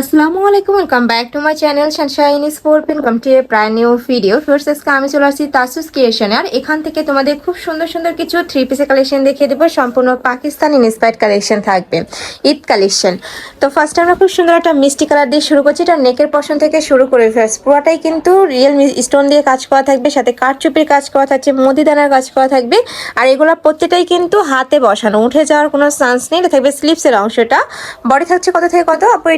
আসসালামু আলাইকুম welcome back to my channel Sunshine Sport welcome to a প্রায় new video first আজকে আমি চলে আসছি তাসুস ক্রিয়েশনে আর এখান থেকে তোমাদের খুব সুন্দর সুন্দর কিছু থ্রি পিসের কালেকশন দেখিয়ে দেবো। সম্পূর্ণ পাকিস্তানি ইন্সপায়ার্ড কালেকশন থাকবে। ঈদ কালেকশন তো ফার্স্ট আমরা খুব সুন্দর একটা মিষ্টি কালার দিয়ে শুরু করছি। এটা নেকের পশন থেকে শুরু করে ফার্স্ট পুরোটাই কিন্তু রিয়েল স্টোন দিয়ে কাজ করা থাকবে। সাথে কাঠচুপির কাজ করা থাকছে, মদিদানার কাজ করা থাকবে। আর এগুলো প্রত্যেকটাই কিন্তু হাতে বসানো। উঠে যাওয়ার কোনো চান্স নেই। এটা থাকবে স্লিপসের অংশটা। বডি থাকছে কত থেকে কত আপু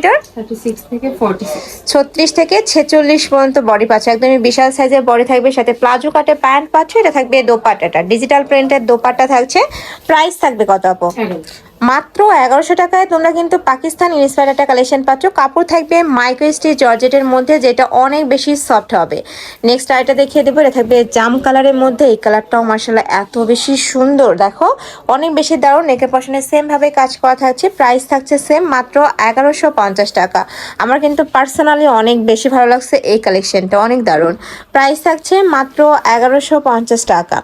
ছত্রিশ থেকে ছেচল্লিশ পর্যন্ত বডি পাচ্ছ। একদমই বিশাল সাইজের বডি থাকবে। সাথে প্লাজো কাটে প্যান্ট পাচ্ছ এটা থাকবে দোপাট্টাটা। ডিজিটাল প্রিন্টের দোপাট্টা থাকছে। প্রাইস থাকবে কত আপু? মাত্র এগারোশো টাকায় তোমরা কিন্তু পাকিস্তান একটা কালেকশন পাচ্ছ। কাপড় থাকবে মাইক্রোস্টি জর্জেটের মধ্যে, যেটা অনেক বেশি সফট হবে। নেক্সট আইটা দেখিয়ে দেবো, এটা থাকবে জাম কালারের মধ্যে। এই কালারটাও মার্শাল্লাহ এত বেশি সুন্দর। দেখো, অনেক বেশি দারুণ। নেকের পশনে সেমভাবে কাজ করা থাকছে প্রাইস থাকছে সেম মাত্র এগারোশো পঞ্চাশ টাকা। আমার কিন্তু পার্সোনালি অনেক বেশি ভালো লাগছে এই কালেকশনটা অনেক দারুণ। প্রাইস থাকছে মাত্র এগারোশো পঞ্চাশ টাকা।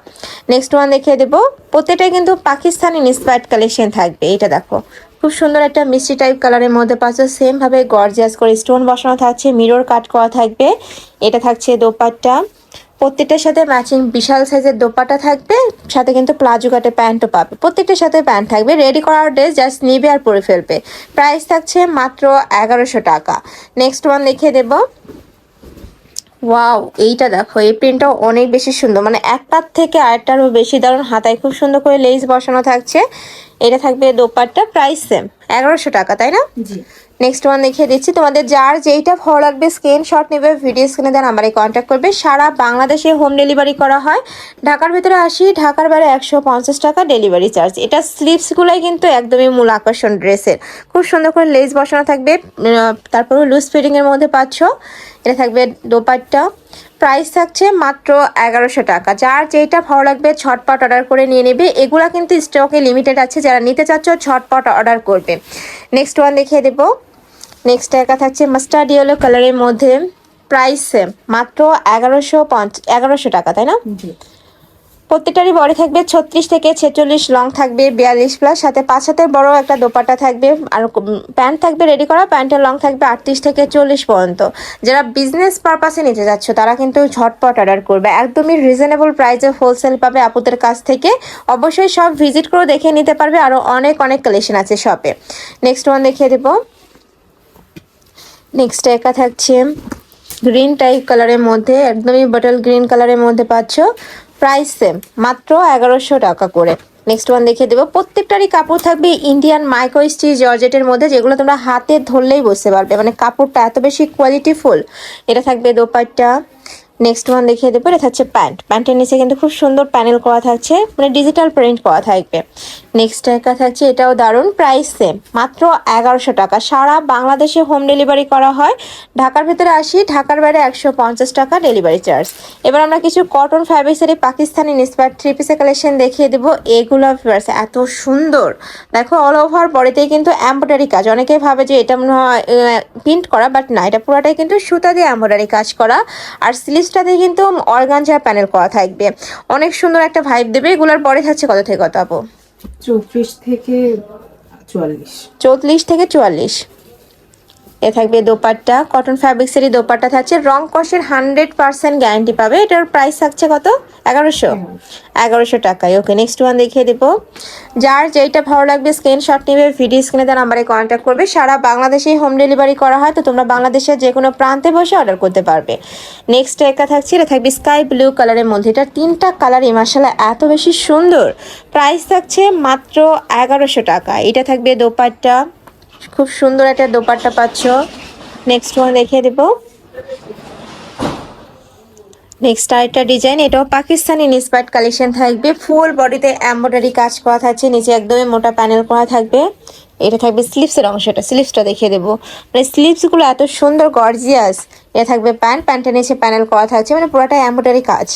নেক্সট ওয়ান দেখিয়ে দেবো, প্রত্যেকটাই কিন্তু পাকিস্তানি ইন্সপায়ার্ড কালেকশন থাকবে। এটা দেখো। খুব সুন্দর একটা মিষ্টি টাইপ কালারের মধ্যে পাচ্ছ। সেম ভাবে গর্জিয়াস করে স্টোন বসানো থাকছে মিরর কাট করা থাকবে। এটা থাকছে দোপাট্টা। প্রত্যেকটার সাথে ম্যাচিং বিশাল সাইজের দোপাটা থাকবে। সাথে কিন্তু প্লাজো কাটে প্যান্টও পাবে। প্রত্যেকটার সাথে প্যান্ট থাকবে। রেডি করার ড্রেস জাস্ট নিবে আর পরে ফেলবে। প্রাইস থাকছে মাত্র এগারোশো টাকা। নেক্সট ওয়ান দেখিয়ে দেবো। ওয়াও এইটা দেখো। এই প্রিন্টটাও অনেক বেশি সুন্দর। মানে একটার থেকে আরেকটারও বেশি দারুণ। হাতায় খুব সুন্দর করে লেস বসানো থাকছে। এটা থাকবে দোপাট্টা প্রাইস সেম এগারোশো টাকা তাই না? জি। নেক্সট ওয়ান দেখিয়ে দিচ্ছি তোমাদের যার যেইটা ভালো লাগবে স্ক্রিন স্ক্রিনশট নেবে ভিডিও স্ক্রিনে দেন আমারে কন্ট্যাক্ট করবে। সারা বাংলাদেশে হোম ডেলিভারি করা হয়। ঢাকার ভিতরে আসি ঢাকার বাইরে একশো পঞ্চাশ টাকা ডেলিভারি চার্জ এটা স্লিপসগুলোই কিন্তু একদমই মূল আকর্ষণ ড্রেসের। খুব সুন্দর করে লেস বসানো থাকবে তারপরে লুজ ফিটিংয়ের মধ্যে পাচ্ছ। এটা থাকবে দোপাট্টা। প্রাইস থাকছে মাত্র এগারোশো টাকা। যার যেটা ভালো লাগবে ছটপট অর্ডার করে নিয়ে নেবে। এগুলা কিন্তু স্টকে লিমিটেড আছে। যারা নিতে চাচ্ছ ছটপট অর্ডার করবে। নেক্সট ওয়ান দেখিয়ে দেবো। নেক্সট একা থাকছে মাস্টার্ড ইয়েলো কালারের মধ্যে প্রাইস মাত্র এগারোশো পঞ্চ এগারোশো টাকা, তাই না? প্রত্যেকটারই বডি থাকবে ছত্রিশ থেকে ছেচল্লিশ, লং থাকবে বিয়াল্লিশ প্লাস সাথে পাঁচ হাতের বড় একটা দোপাটা থাকবে, আর প্যান্ট থাকবে রেডি করা, প্যান্টের লং থাকবে আটত্রিশ থেকে চল্লিশ পর্যন্ত। যারা বিজনেস পারপাসে নিতে যাচ্ছ তারা কিন্তু ঝটপট অর্ডার করবে। একদমই রিজনেবল প্রাইসে হোলসেল পাবে আপুদের কাছ থেকে। অবশ্যই সব ভিজিট করে দেখে নিতে পারবে আরও অনেক অনেক কালেকশন আছে শপে নেক্সট ওয়ান দেখিয়ে দেবো। নেক্সট একা থাকছে। গ্রিন টাইপ কালারের মধ্যে, একদমই বটল গ্রিন কালারের মধ্যে পাচ্ছ। প্রাইস সেম মাত্র এগারোশো টাকা করে। নেক্সট ওয়ান দেখিয়ে দেবো। প্রত্যেকটারই কাপড় থাকবে ইন্ডিয়ান মাইক্রো স্টিচ জর্জেটের মধ্যে, যেগুলো তোমরা হাতে ধরলেই বসতে পারবে। মানে কাপড়টা এত বেশি কোয়ালিটিফুল এটা থাকবে দোপাট্টা নেক্সট ওয়ান দেখিয়ে দেবো, এটা হচ্ছে প্যান্ট। প্যান্টের নিচে কিন্তু খুব সুন্দর প্যানেল করা থাকছে মানে ডিজিটাল প্রিন্ট করা থাকবে। নেক্সট একটা থাকছে, এটাও দারুণ, প্রাইস সেম মাত্র এগারোশো টাকা। সারা বাংলাদেশে হোম ডেলিভারি করা হয়। ঢাকার ভিতরে আসি, ঢাকার বাইরে একশো পঞ্চাশ টাকা ডেলিভারি চার্জ এবার আমরা কিছু কটন ফ্যাব্রিক্সের পাকিস্তানি ইন্সপায়ার থ্রি পিসের কালেকশন দেখিয়ে দেবো, এগুলো viewers এত সুন্দর। দেখো অল ওভার বডিতেই কিন্তু এম্ব্রয়ডারি কাজ। অনেকেই ভাবে যে এটা মনে হয় প্রিন্ট করা বাট না, এটা পুরোটাই কিন্তু সুতা দিয়ে এম্ব্রয়ডারি কাজ করা। আর স্লিভসটাতে কিন্তু অর্গানজা প্যানেল করা থাকবে। অনেক সুন্দর একটা ভাইব দেবে। এগুলোর পরে থাকছে কত থেকে কত আপু? চৌত্রিশ থেকে চুয়াল্লিশ। চৌত্রিশ থেকে চুয়াল্লিশ। এ থাকবে দোপাট্টা। কটন ফ্যাব্রিক্সেরই দোপাট্টা থাকছে। রং কষের হান্ড্রেড পার্সেন্ট গ্যারান্টি পাবে। এটার প্রাইস থাকছে কত? এগারোশো। এগারোশো টাকায়। ওকে নেক্সট ওয়ান দেখিয়ে দেবো। যার যেইটা ভালো লাগবে স্ক্রিনশট নেবে ভিডিও স্ক্রিনে তার নাম্বারে কন্ট্যাক্ট করবে। সারা বাংলাদেশেই হোম ডেলিভারি করা হয়, তো তোমরা বাংলাদেশের যে কোনো প্রান্তে বসে অর্ডার করতে পারবে। নেক্সট একটা থাকছে, এটা থাকবে স্কাই ব্লু কালারের মধ্যে। এটা তিনটা কালারই মার্শাল্লাহ এত বেশি সুন্দর। প্রাইস থাকছে মাত্র এগারোশো টাকা এটা থাকবে দোপাট্টা। খুব সুন্দর একটা দোপাট্টা পাচ্ছ। নেক্সট ওয়ান দেখিয়ে দেব। নেক্সট আর একটা ডিজাইন এটাও পাকিস্তানি ইন্সপায়ার্ড কালেকশন থাকবে। ফুল বডিতে এম্ব্রয়ডারি কাজ করা থাকছে, নিচে একদমই মোটা প্যানেল করা থাকবে। এটা থাকবে স্লিভসের অংশটা স্লিভসটা দেখিয়ে দেবো। মানে স্লিভসগুলো এত সুন্দর গর্জিয়াস এটা থাকবে প্যান্ট প্যান্টের নিচে প্যানেল করা থাকছে মানে পুরোটা এমব্রয়ডারি কাজ।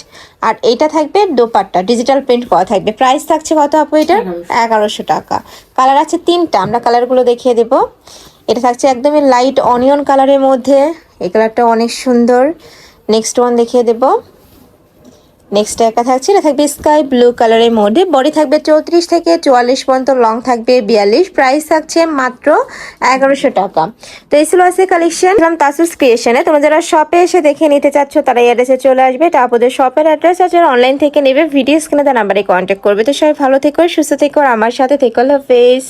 আর এইটা থাকবে দোপাট্টা ডিজিটাল প্রিন্ট করা থাকবে। প্রাইস থাকছে কত আপু এটা এগারোশো। টাকা। কালার আছে তিনটা আমরা কালারগুলো দেখিয়ে দেবো। এটা থাকছে একদমই লাইট অনিয়ন কালারের মধ্যে। এই কালারটা অনেক সুন্দর। নেক্সট ওয়ান দেখিয়ে দেবো। নেক্সট একা থাকছে, এটা থাকবে স্কাই ব্লু কালারের মধ্যে। বডি থাকবে চৌত্রিশ থেকে চুয়াল্লিশ পর্যন্ত লং থাকবে বিয়াল্লিশ। প্রাইস থাকছে মাত্র এগারোশো টাকা। তো এই ছিল আছে কালেকশন তাসুস ক্রিয়েশনে তোমরা যারা শপে এসে দেখে নিতে চাচ্ছ, তারা এই অ্যাড্রেসে চলে আসবে। এটা আপনাদের শপের অ্যাড্রেস আছে অনলাইন থেকে নেবে ভিডিও স্ক্রিনে তার নাম্বারে কন্ট্যাক্ট করবে। তো সবাই ভালো থেকো, সুস্থ থেকো আমার সাথে থেকো ফেস